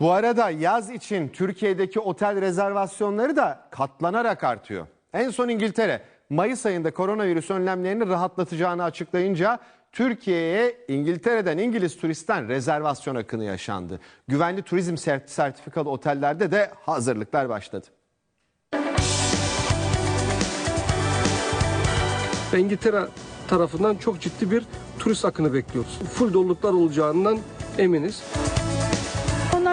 Bu arada yaz için Türkiye'deki otel rezervasyonları da katlanarak artıyor. En son İngiltere Mayıs ayında koronavirüs önlemlerini rahatlatacağını açıklayınca Türkiye'ye İngiltere'den İngiliz turistten rezervasyon akını yaşandı. Güvenli turizm sert- sertifikalı otellerde de hazırlıklar başladı. İngiltere tarafından çok ciddi bir turist akını bekliyoruz. Full doluluklar olacağından eminiz.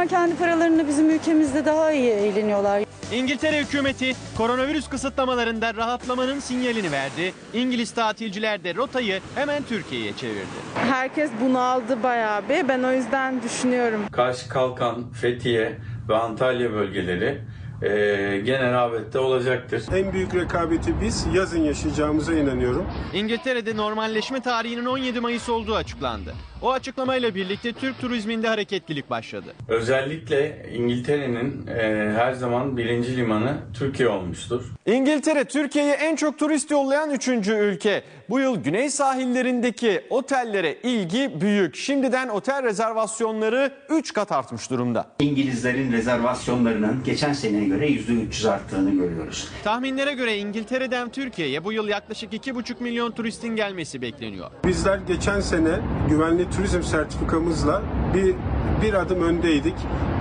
Onlar kendi paralarını bizim ülkemizde daha iyi eğleniyorlar. İngiltere hükümeti koronavirüs kısıtlamalarında rahatlamanın sinyalini verdi. İngiliz tatilciler de rotayı hemen Türkiye'ye çevirdi. Herkes bunaldı bayağı bir. Ben o yüzden düşünüyorum. Kaş, Kalkan, Fethiye ve Antalya bölgeleri eee gene rağbette olacaktır. En büyük rekabeti biz yazın yaşayacağımıza inanıyorum. İngiltere'de normalleşme tarihinin 17 Mayıs olduğu açıklandı. O açıklamayla birlikte Türk turizminde hareketlilik başladı. Özellikle İngiltere'nin eee, her zaman birinci limanı Türkiye olmuştur. İngiltere Türkiye'ye en çok turist yollayan 3. ülke. Bu yıl güney sahillerindeki otellere ilgi büyük. Şimdiden otel rezervasyonları 3 kat artmış durumda. İngilizlerin rezervasyonlarının geçen seneye göre %300 arttığını görüyoruz. Tahminlere göre İngiltere'den Türkiye'ye bu yıl yaklaşık 2,5 milyon turistin gelmesi bekleniyor. Bizler geçen sene güvenli turizm sertifikamızla bir bir adım öndeydik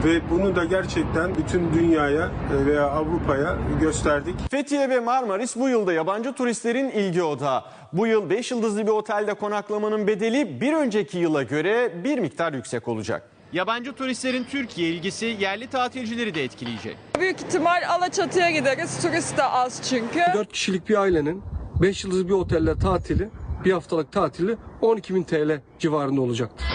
ve bunu da gerçekten bütün dünyaya e, veya Avrupa'ya gösterdik. Fethiye ve Marmaris bu yılda yabancı turistlerin ilgi odağı. Bu yıl 5 yıldızlı bir otelde konaklamanın bedeli bir önceki yıla göre bir miktar yüksek olacak. Yabancı turistlerin Türkiye ilgisi yerli tatilcileri de etkileyecek. Büyük ihtimal Alaçatı'ya gideriz. Turist de az çünkü. 4 kişilik bir ailenin 5 yıldızlı bir otelde tatili, bir haftalık tatili 12.000 TL civarında olacaktır.